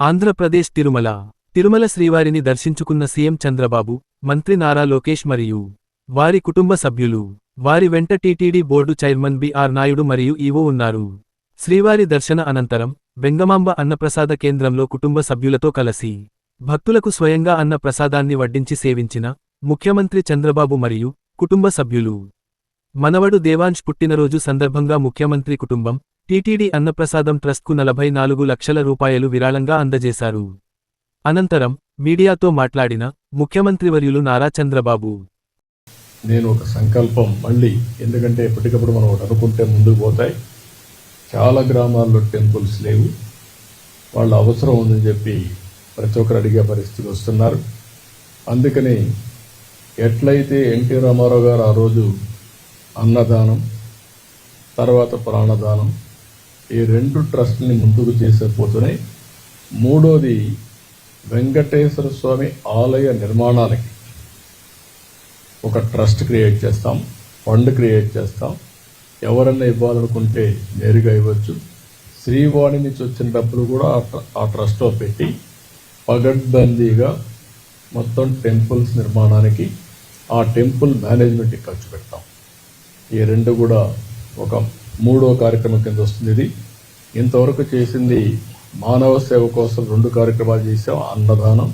ఆంధ్రప్రదేశ్ తిరుమల. తిరుమల శ్రీవారిని దర్శించుకున్న సీఎం చంద్రబాబు మంత్రి నారా లోకేష్ మరియు వారి కుటుంబ సభ్యులు వారి వెంట TTD board chairman B R Naidu మరియు ఈవో ఉన్నారు. శ్రీవారి దర్శన అనంతరం బెంగమాంబ అన్నప్రసాద కేంద్రంలో కుటుంబ సభ్యులతో కలసి భక్తులకు స్వయంగా అన్న ప్రసాదాన్ని వడ్డించి సేవించిన ముఖ్యమంత్రి చంద్రబాబు మరియు కుటుంబ సభ్యులు. మనవడు దేవాంశ్ పుట్టినరోజు సందర్భంగా ముఖ్యమంత్రి కుటుంబం టీటీడీ అన్నప్రసాదం ట్రస్ట్కు నలభై నాలుగు లక్షల రూపాయలు విరాళంగా అందజేశారు. అనంతరం మీడియాతో మాట్లాడిన ముఖ్యమంత్రివర్యులు నారా చంద్రబాబు. నేను ఒక సంకల్పం మళ్ళీ ఎందుకంటే ఎప్పటికప్పుడు మనం ఒకటి అనుకుంటే ముందుకు పోతాయి. చాలా గ్రామాల్లో టెంపుల్స్ లేవు. వాళ్ళ అవసరం ఉందని చెప్పి ప్రతి ఒక్కరు అడిగే పరిస్థితి వస్తున్నారు. అందుకని ఎట్లయితే ఎన్టీ రామారావు గారు ఆ రోజు అన్నదానం తర్వాత ప్రాణదానం ఈ రెండు ట్రస్ట్ని ముందుకు చేసేపోతున్నాయి మూడోది వెంకటేశ్వర స్వామి ఆలయ నిర్మాణాలకి ఒక ట్రస్ట్ క్రియేట్ చేస్తాం ఫండ్ క్రియేట్ చేస్తాం. ఎవరన్నా ఇవ్వాలనుకుంటే నేరుగా ఇవ్వచ్చు. శ్రీవాణి నుంచి వచ్చిన డబ్బులు కూడా ఆ ట్ర- ఆ ట్రస్ట్లో పెట్టి పగడ్బందీగా మొత్తం టెంపుల్స్ నిర్మాణానికి ఆ టెంపుల్ మేనేజ్మెంట్కి ఖర్చు పెడతాం. ఈ రెండు కూడా ఒక మూడో కార్యక్రమం కింద వస్తుంది ఇది. ఇంతవరకు చేసింది మానవ సేవ కోసం రెండు కార్యక్రమాలు చేసాం అన్నదానం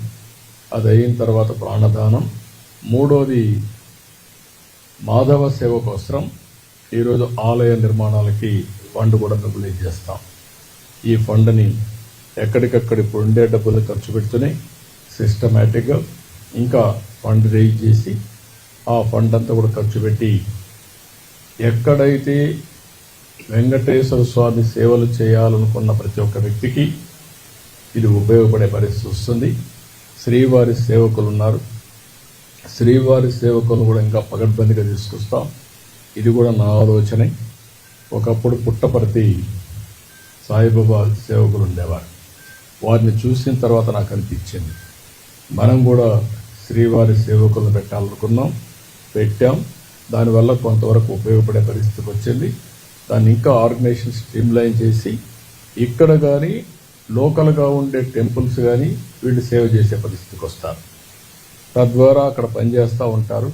అది అయిన తర్వాత ప్రాణదానం. మూడోది మాధవ సేవ కోసం ఈరోజు ఆలయ నిర్మాణాలకి ఫండ్ కూడా మొబిలైజ్ చేస్తాం ఈ ఫండ్ని ఎక్కడికక్కడ ఇప్పుడు ఉండే డబ్బులు ఖర్చు పెడుతూనే సిస్టమేటిక్గా ఇంకా ఫండ్ రేజ్ చేసి ఆ ఫండ్ అంతా కూడా ఖర్చు పెట్టి ఎక్కడైతే వెంకటేశ్వర స్వామి సేవలు చేయాలనుకున్న ప్రతి ఒక్క వ్యక్తికి ఇది ఉపయోగపడే పరిస్థితి వస్తుంది. శ్రీవారి సేవకులు ఉన్నారు. శ్రీవారి సేవకులు కూడా ఇంకా పగడ్బందీగా తీసుకొస్తాం. ఇది కూడా నా ఆలోచనే. ఒకప్పుడు పుట్టపర్తి సాయిబాబా సేవకులు ఉండేవారు. వారిని చూసిన తర్వాత నాకు అనిపించింది. మనం కూడా శ్రీవారి సేవకులను పెట్టాలనుకున్నాం పెట్టాం. దానివల్ల కొంతవరకు ఉపయోగపడే పరిస్థితికి వచ్చింది. దాన్ని ఇంకా ఆర్గనైజేషన్ స్ట్రీమ్లైన్ చేసి ఇక్కడ కానీ లోకల్గా ఉండే టెంపుల్స్ కానీ వీళ్ళు సేవ చేసే పరిస్థితికి వస్తారు. తద్వారా అక్కడ పనిచేస్తూ ఉంటారు.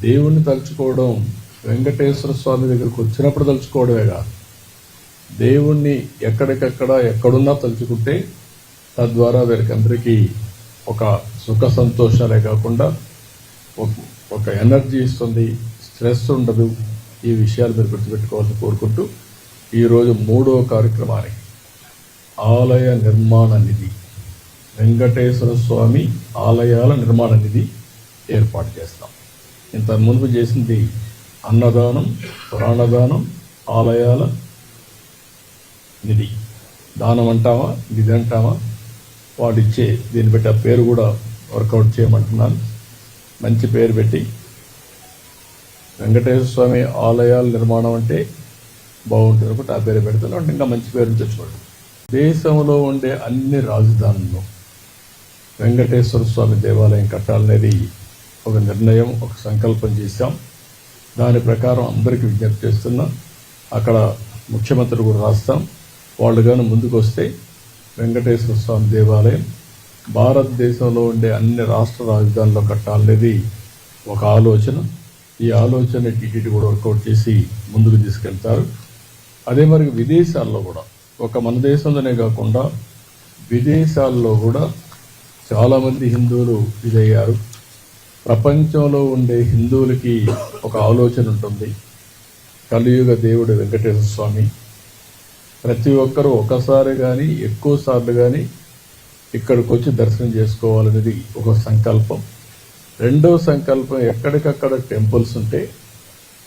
దేవుణ్ణి తలుచుకోవడం వెంకటేశ్వర స్వామి దగ్గరికి వచ్చినప్పుడు తలుచుకోవడమే కాదు. దేవుణ్ణి ఎక్కడికక్కడ ఎక్కడున్నా తలుచుకుంటే తద్వారా వీరికందరికీ ఒక సుఖ సంతోషాలే కాకుండా ఒక- ఒక ఎనర్జీ ఇస్తుంది స్ట్రెస్ ఉండదు. ఈ విషయాలు మీరు గుర్తుపెట్టుకోవాలని కోరుకుంటూ ఈరోజు మూడో కార్యక్రమానికి ఆలయ నిర్మాణ నిధి వెంకటేశ్వర స్వామి ఆలయాల నిర్మాణ నిధి ఏర్పాటు చేస్తాం. ఇంత ముందు చేసింది అన్నదానం ప్రాణదానం ఆలయాల నిధి. దానం అంటామా నిధి అంటామా వాడిచ్చే దీన్ని బట్టి ఆ పేరు కూడా వర్కౌట్ చేయమంటున్నాను. మంచి పేరు పెట్టి వెంకటేశ్వర స్వామి ఆలయాల నిర్మాణం అంటే బాగుంటుంది ఒకటి ఆ పేరు పెడతాను. అంటే ఇంకా మంచి పేరు తెచ్చుకోండి. దేశంలో ఉండే అన్ని రాజధానుల్లో వెంకటేశ్వర స్వామి దేవాలయం కట్టాలనేది ఒక నిర్ణయం ఒక సంకల్పం చేశాం. దాని ప్రకారం అందరికీ విజ్ఞప్తి చేస్తున్నాం. అక్కడ ముఖ్యమంత్రి కూడా రాస్తాం. వాళ్ళు కానీ ముందుకు వస్తే వెంకటేశ్వర స్వామి దేవాలయం భారతదేశంలో ఉండే అన్ని రాష్ట్ర రాజధానుల్లో కట్టాలనేది ఒక ఆలోచన. ఈ ఆలోచన టీటీడీ కూడా వర్కౌట్ చేసి ముందుకు తీసుకెళ్తారు. అదే మరి విదేశాల్లో కూడా ఒక మన దేశంలోనే కాకుండా విదేశాల్లో కూడా చాలామంది హిందువులు ఇదయ్యారు. ప్రపంచంలో ఉండే హిందువులకి ఒక ఆలోచన ఉంటుంది. కలియుగ దేవుడు వెంకటేశ్వర స్వామి. ప్రతి ఒక్కరూ ఒకసారి కానీ ఎక్కువ సార్లు కానీ ఇక్కడికి వచ్చి దర్శనం చేసుకోవాలనేది ఒక సంకల్పం. రెండో సంకల్పం ఎక్కడికక్కడ టెంపుల్స్ ఉంటే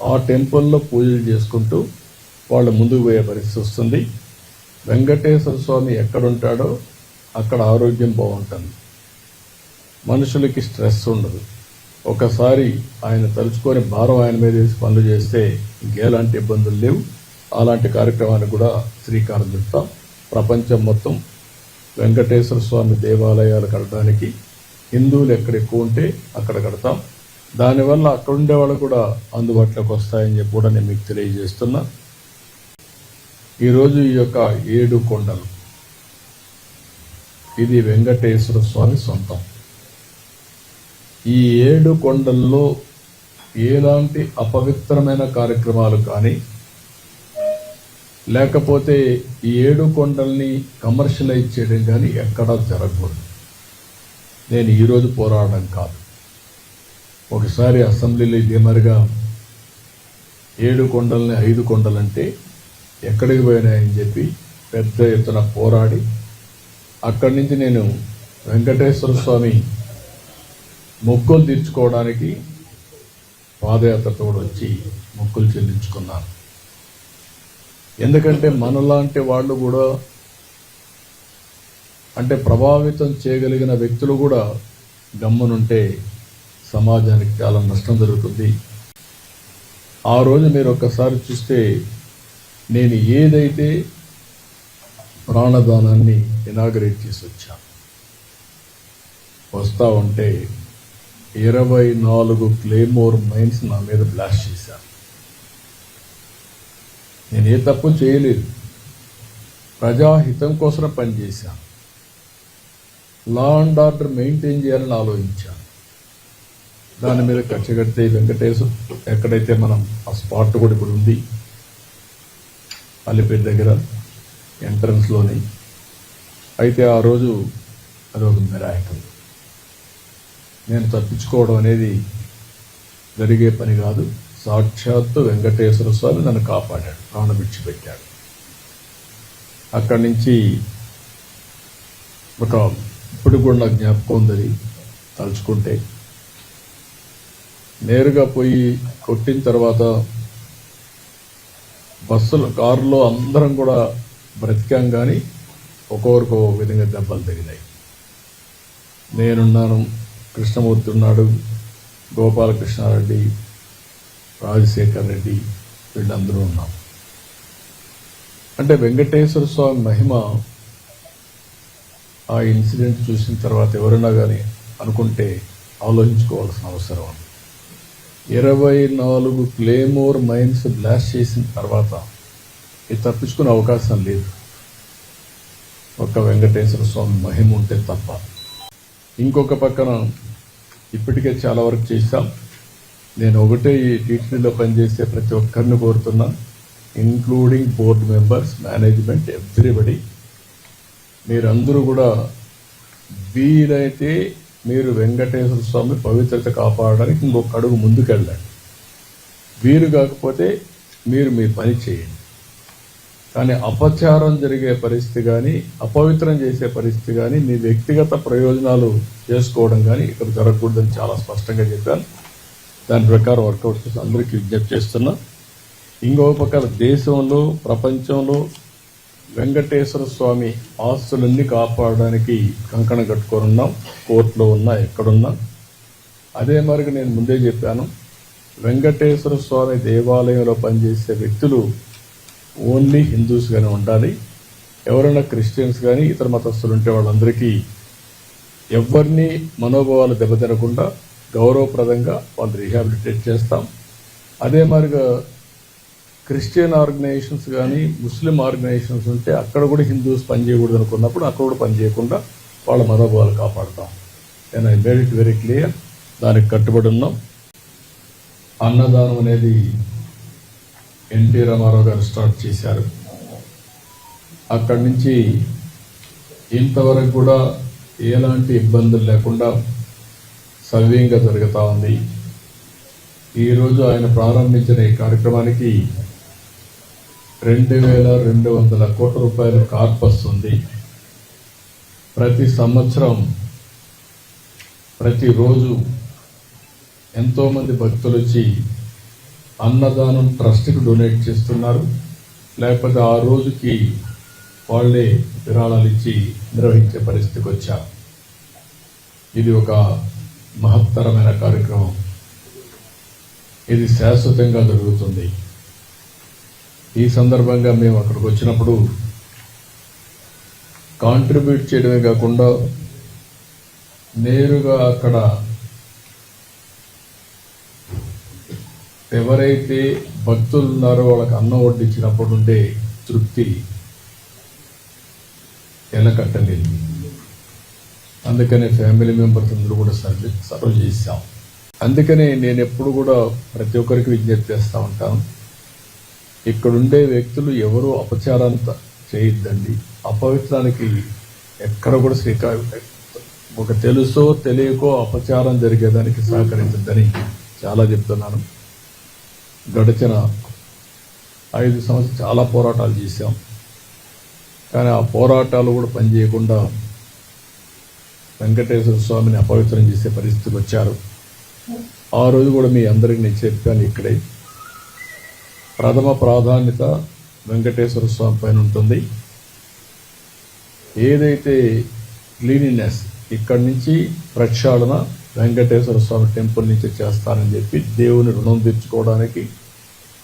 ఆ టెంపుల్లో పూజలు చేసుకుంటూ వాళ్ళు ముందుకు పోయే పరిస్థితి వస్తుంది. వెంకటేశ్వర స్వామి ఎక్కడుంటాడో అక్కడ ఆరోగ్యం బాగుంటుంది. మనుషులకి స్ట్రెస్ ఉండదు. ఒకసారి ఆయన తలుచుకొని భారం ఆయన మీద వేసి పనులు చేస్తే ఇంకేలాంటి ఇబ్బందులు లేవు. అలాంటి కార్యక్రమానికి కూడా శ్రీకారం చుట్టాం. ప్రపంచం మొత్తం వెంకటేశ్వర స్వామి దేవాలయాలు కట్టడానికి హిందువులు ఎక్కడ ఎక్కువ ఉంటే అక్కడ కడతాం. దానివల్ల అక్కడ ఉండే వాళ్ళు కూడా అందుబాటులోకి వస్తాయని చెప్పి కూడా నేను మీకు తెలియజేస్తున్నా. ఈరోజు ఈ యొక్క ఏడు కొండలు. ఇది వెంకటేశ్వర స్వామి సొంతం. ఈ ఏడు కొండల్లో ఎలాంటి అపవిత్రమైన కార్యక్రమాలు కానీ లేకపోతే ఈ ఏడు కొండల్ని కమర్షియలైజ్ చేయడం కానీ ఎక్కడా జరగకూడదు. నేను ఈరోజు పోరాడడం కాదు. ఒకసారి అసెంబ్లీలో ఇదే మరిగా ఏడు కొండల్ని ఐదు కొండలంటే ఎక్కడికి పోయినాయని చెప్పి పెద్ద ఎత్తున పోరాడి అక్కడి నుంచి నేను వెంకటేశ్వర స్వామి మొక్కులు తీర్చుకోవడానికి పాదయాత్రతో కూడా వచ్చి మొక్కులు చెల్లించుకున్నాను. ఎందుకంటే మనలాంటి వాళ్ళు కూడా అంటే ప్రభావితం చేయగలిగిన వ్యక్తులు కూడా గమ్మునుంటే సమాజానికి చాలా నష్టం జరుగుతుంది. ఆ రోజు మీరు ఒక్కసారి చూస్తే నేను ఏదైతే ప్రాణదానాన్ని ఇనాగరేట్ చేసి వచ్చాను వస్తా ఉంటే ఇరవై నాలుగు క్లేమోర్ మైన్స్ నా మీద బ్లాస్ట్ చేశాను నేను ఏ తప్పు చేయలేదు. ప్రజాహితం కోసం పనిచేశాను లా అండ్ ఆర్డర్ మెయింటైన్ చేయాలని ఆలోచించాను. దాని మీద ఖర్చు కడితే వెంకటేశ్వర ఎక్కడైతే మనం ఆ స్పాట్ కూడా ఇప్పుడు ఉంది అల్లిపేట దగ్గర ఎంట్రన్స్లోని అయితే ఆ రోజు అది ఒక మిరాయకం నేను తప్పించుకోవడం అనేది జరిగే పని కాదు సాక్షాత్తు వెంకటేశ్వర స్వామి నన్ను కాపాడాడు ప్రాణం విడిచిపెట్టాడు. అక్కడి నుంచి ఒక ఇప్పుడు కూడా నాకు జ్ఞాపకం ఉందని తలుచుకుంటే. నేరుగా పోయి కొట్టిన తర్వాత బస్సులు కారులో అందరం కూడా బ్రతికాం కానీ ఒక్కొక్కరికి విధంగా దెబ్బలు తగిలాయి. నేనున్నాను కృష్ణమూర్తి ఉన్నాడు గోపాలకృష్ణారెడ్డి రాజశేఖర్ రెడ్డి వీళ్ళందరూ ఉన్నాం. అంటే వెంకటేశ్వర స్వామి మహిమ ఆ ఇన్సిడెంట్ చూసిన తర్వాత ఎవరైనా కానీ అనుకుంటే ఆలోచించుకోవాల్సిన అవసరం ఉంది. ఇరవై నాలుగు క్లేమోర్ మైన్స్ బ్లాస్ట్ చేసిన తర్వాత ఇది తప్పించుకునే అవకాశం లేదు. ఒక వెంకటేశ్వర స్వామి మహిమ ఉంటే తప్ప. ఇంకొక పక్కన ఇప్పటికే చాలా వరకు చేశాం. నేను ఒకటే ఈ టీటీడీలో పనిచేసే ప్రతి ఒక్కరిని కోరుతున్నా including board members management everybody మీరందరూ కూడా వీలైతే మీరు వెంకటేశ్వర స్వామి పవిత్రత కాపాడడానికి ఇంకొక అడుగు ముందుకెళ్ళండి. వీలు కాకపోతే మీరు మీ పని చేయండి. కానీ అపచారం జరిగే పరిస్థితి కానీ అపవిత్రం చేసే పరిస్థితి కానీ మీ వ్యక్తిగత ప్రయోజనాలు చేసుకోవడం కానీ ఇక్కడ జరగకూడదని చాలా స్పష్టంగా చెప్పాను దాని ప్రకారం వర్కౌట్ చేసి అందరికీ విజ్ఞప్తి చేస్తున్నా. ఇంకో పక్కన దేశంలో ప్రపంచంలో వెంకటేశ్వర స్వామి ఆస్తులన్నీ కాపాడడానికి కంకణం కట్టుకొని కోర్టులో ఉన్నా ఎక్కడున్నా. అదే మరికి నేను ముందే చెప్పాను. వెంకటేశ్వర స్వామి దేవాలయంలో పనిచేసే వ్యక్తులు ఓన్లీ హిందూస్గానే ఉండాలి. ఎవరైనా క్రిస్టియన్స్ కానీ ఇతర మతస్థులు ఉంటే వాళ్ళందరికీ ఎవరిని మనోభావాలు దెబ్బతినకుండా గౌరవప్రదంగా వాళ్ళు రీహాబిలిటేట్ చేస్తాం. అదే మరిగా క్రిస్టియన్ ఆర్గనైజేషన్స్ కానీ ముస్లిం ఆర్గనైజేషన్స్ ఉంటే అక్కడ కూడా హిందూస్ పనిచేయకూడదు అనుకున్నప్పుడు అక్కడ కూడా పనిచేయకుండా వాళ్ళ మనోభావాలు కాపాడుతాం. నేను I made it very clear దానికి కట్టుబడి ఉన్నాం. అన్నదానం అనేది ఎన్టీ రామారావు గారు స్టార్ట్ చేశారు. అక్కడి నుంచి ఇంతవరకు కూడా ఎలాంటి ఇబ్బందులు లేకుండా సవ్యంగా జరుగుతూ ఉంది. ఈరోజు ఆయన ప్రారంభించిన ఈ కార్యక్రమానికి రెండు వేల రెండు వందల కోట్ల రూపాయలు కార్పస్ ఉంది. ప్రతి సంవత్సరం ప్రతిరోజు ఎంతోమంది భక్తులు వచ్చి అన్నదానం ట్రస్ట్కి డొనేట్ చేస్తున్నారు. లేకపోతే ఆ రోజుకి వాళ్ళే విరాళాలు ఇచ్చి నిర్వహించే పరిస్థితికి వచ్చారు. ఇది ఒక మహత్తరమైన కార్యక్రమం. ఇది శాశ్వతంగా జరుగుతుంది. ఈ సందర్భంగా మేము అక్కడికి వచ్చినప్పుడు కాంట్రిబ్యూట్ చేయడమే కాకుండా నేరుగా అక్కడ ఎవరైతే భక్తులు ఉన్నారో వాళ్ళకి అన్నం వడ్డించినప్పుడు ఉండే తృప్తి ఎలకట్టలేదు అందుకనే ఫ్యామిలీ మెంబర్స్ అందరూ కూడా సర్వ్ సర్వ్ చేశాం. అందుకనే నేను ఎప్పుడు కూడా ప్రతి ఒక్కరికి విజ్ఞప్తి చేస్తూ ఉంటాను. ఇక్కడుండే వ్యక్తులు ఎవరు అపచారాంత చేయొద్దండి. అపవిత్రానికి ఎక్కడ కూడా శ్రీకారం ఒక తెలుసో తెలియకో అపచారం జరిగేదానికి సహకరించద్దని చాలా చెప్తున్నాను. గడిచిన ఐదు సంవత్సరాలు చాలా పోరాటాలు చేశాం. కానీ ఆ పోరాటాలు కూడా పనిచేయకుండా వెంకటేశ్వర స్వామిని అపవిత్రం చేసే పరిస్థితికి వచ్చారు. ఆ రోజు కూడా మీ అందరికీ నేను చెప్పాను ఇక్కడే. ప్రథమ ప్రాధాన్యత వెంకటేశ్వర స్వామి పైన ఉంటుంది. ఏదైతే క్లీనినెస్ ఇక్కడి నుంచి ప్రక్షాళన వెంకటేశ్వర స్వామి టెంపుల్ నుంచి చేస్తానని చెప్పి దేవుని రుణం తెచ్చుకోవడానికి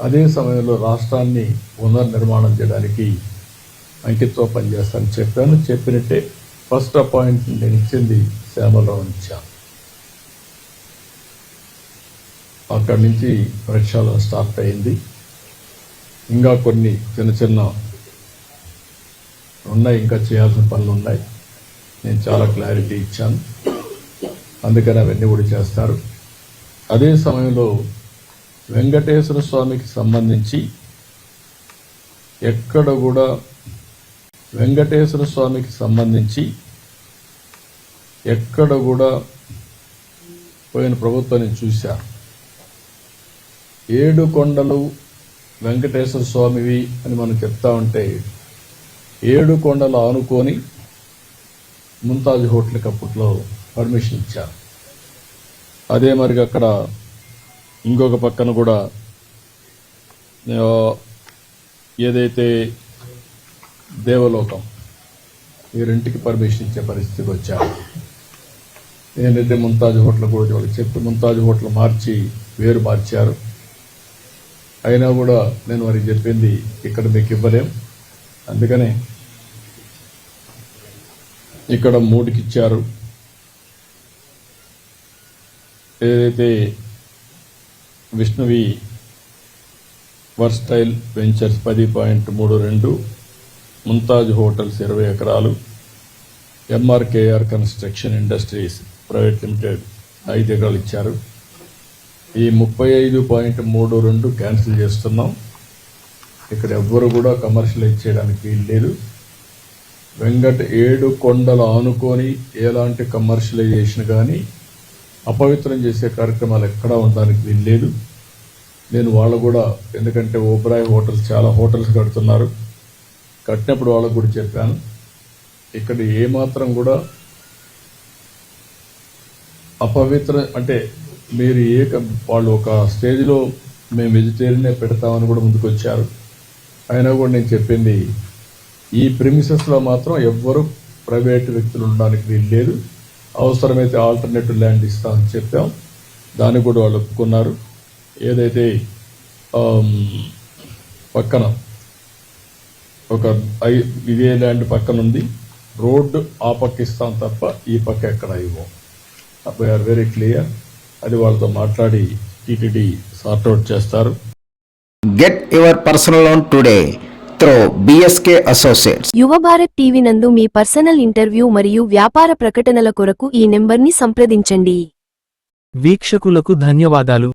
అదే సమయంలో రాష్ట్రాన్ని పునర్నిర్మాణం చేయడానికి అంకిత్వం పనిచేస్తానని చెప్పాను. చెప్పినట్టే ఫస్ట్ అపాయింట్మెంట్ నేను ఇచ్చింది శ్యామలరావు ఇచ్చాను అక్కడి నుంచి ప్రక్షాళన స్టార్ట్ అయింది. ఇంకా కొన్ని చిన్న చిన్న ఉన్నాయి ఇంకా చేయాల్సిన పనులు ఉన్నాయి. నేను చాలా క్లారిటీ ఇచ్చాను. అందుకని అవన్నీ కూడా చేస్తారు. అదే సమయంలో వెంకటేశ్వర స్వామికి సంబంధించి ఎక్కడ కూడా వెంకటేశ్వర స్వామికి సంబంధించి ఎక్కడ కూడా పోయిన ప్రభుత్వాన్ని చూశారు ఏడు కొండలు వెంకటేశ్వర స్వామివి అని మనం చెప్తా ఉంటే ఏడు కొండలు ఆనుకొని ముంతాజ్ హోటల్కి అప్పట్లో పర్మిషన్ ఇచ్చారు. అదే మరి అక్కడ ఇంకొక పక్కన కూడా ఏదైతే దేవలోకం ఈ రెంటికి పర్మిషన్ ఇచ్చే పరిస్థితికి వచ్చారు. ఏంటంటే ముంతాజ్ హోటల్ కూడా చెప్పి ముంతాజ్ హోటల్ మార్చి వేరు మార్చారు. అయినా కూడా నేను వారికి చెప్పింది ఇక్కడ మీకు ఇవ్వలేం. అందుకనే ఇక్కడ మూడుకి ఇచ్చారు. ఏదైతే విష్ణువి వర్స్టైల్ వెంచర్స్ పది పాయింట్ మూడు రెండు ముంతాజ్ హోటల్స్ ఇరవై ఎకరాలు MRKR construction industries private limited ఐదు ఎకరాలు ఇచ్చారు. ఈ ముప్పై ఐదు పాయింట్ మూడు రెండు క్యాన్సిల్ చేస్తున్నాం. ఇక్కడ ఎవ్వరు కూడా కమర్షియలైజ్ చేయడానికి లేదు. వెంకట ఏడు కొండలు ఆనుకొని ఎలాంటి కమర్షియలైజేషన్ కానీ అపవిత్రం చేసే కార్యక్రమాలు ఎక్కడా ఉండడానికి లేదు. నేను వాళ్ళు కూడా ఎందుకంటే ఓబ్రాయ్ హోటల్స్ చాలా హోటల్స్ కడుతున్నారు. కట్టినప్పుడు వాళ్ళకు కూడా చెప్పాను. ఇక్కడ ఏమాత్రం కూడా అపవిత్ర అంటే మీరు ఏ వాళ్ళు ఒక స్టేజ్లో మేము వెజిటేరియనే పెడతామని కూడా ముందుకు వచ్చారు అయినా కూడా నేను చెప్పింది ఈ ప్రిమిసెస్లో మాత్రం ఎవ్వరు ప్రైవేట్ వ్యక్తులు ఉండడానికి వీలు లేదు. అవసరమైతే ఆల్టర్నేటివ్ ల్యాండ్ ఇస్తామని చెప్పాం. దాన్ని కూడా వాళ్ళు ఒప్పుకున్నారు. ఏదైతే పక్కన ఒక ఐ ఇదే ల్యాండ్ పక్కన ఉంది రోడ్డు ఆ పక్క ఇస్తాం తప్ప ఈ పక్క ఎక్కడ ఇవ్వం. వీఆర్ వెరీ క్లియర్ అది వాళ్ళతో మాట్లాడి టీటీడీ సార్ట్అవుట్ చేస్తారు. Get your personal loan today through BSK Associates. యువ భారత్ టీవీ నందు మీ పర్సనల్ ఇంటర్వ్యూ మరియు వ్యాపార ప్రకటనల కొరకు ఈ నెంబర్ని సంప్రదించండి. వీక్షకులకు ధన్యవాదాలు.